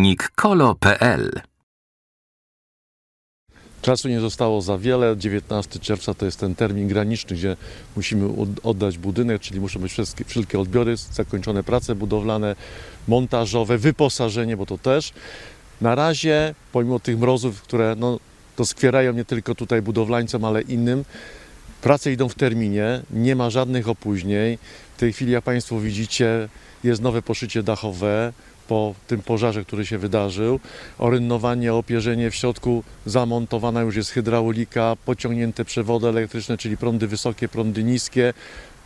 www.e-kolo.pl Czasu nie zostało za wiele. 19 czerwca to jest ten termin graniczny, gdzie musimy od- oddać budynek, czyli muszą być wszystkie, wszelkie odbiory, zakończone prace budowlane, montażowe, wyposażenie, bo to też. Na razie, pomimo tych mrozów, które no, doskwierają nie tylko tutaj budowlańcom, ale innym, prace idą w terminie, nie ma żadnych opóźnień. W tej chwili, jak Państwo widzicie, jest nowe poszycie dachowe po tym pożarze, który się wydarzył. Orynnowanie, opierzenie w środku, zamontowana już jest hydraulika, pociągnięte przewody elektryczne, czyli prądy wysokie, prądy niskie,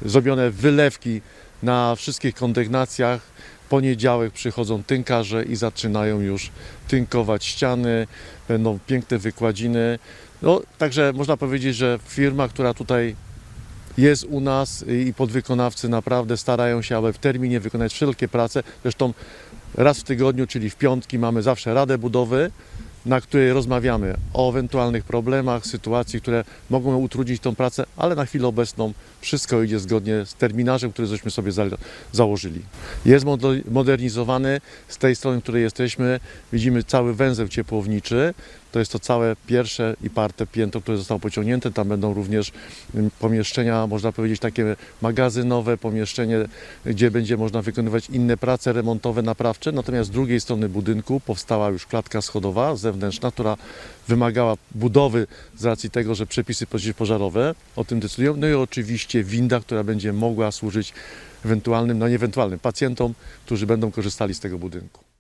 zrobione wylewki na wszystkich kondygnacjach. Poniedziałek przychodzą tynkarze i zaczynają już tynkować ściany, będą piękne wykładziny. No, także można powiedzieć, że firma, która tutaj jest u nas i podwykonawcy naprawdę starają się, aby w terminie wykonać wszelkie prace. Zresztą raz w tygodniu, czyli w piątki, mamy zawsze Radę Budowy, na której rozmawiamy o ewentualnych problemach, sytuacji, które mogą utrudnić tą pracę, ale na chwilę obecną wszystko idzie zgodnie z terminarzem, który żeśmy sobie za, założyli. Jest modernizowany. Z tej strony, w której jesteśmy, widzimy cały węzeł ciepłowniczy. To jest to całe pierwsze i parte piętro, które zostało pociągnięte. Tam będą również mm, pomieszczenia, można powiedzieć, takie magazynowe, pomieszczenie, gdzie będzie można wykonywać inne prace remontowe, naprawcze. Natomiast z drugiej strony budynku powstała już klatka schodowa zewnętrzna, która wymagała budowy z racji tego, że przepisy przeciwpożarowe o tym decydują. No i oczywiście winda, która będzie mogła służyć ewentualnym, no nie ewentualnym, pacjentom, którzy będą korzystali z tego budynku.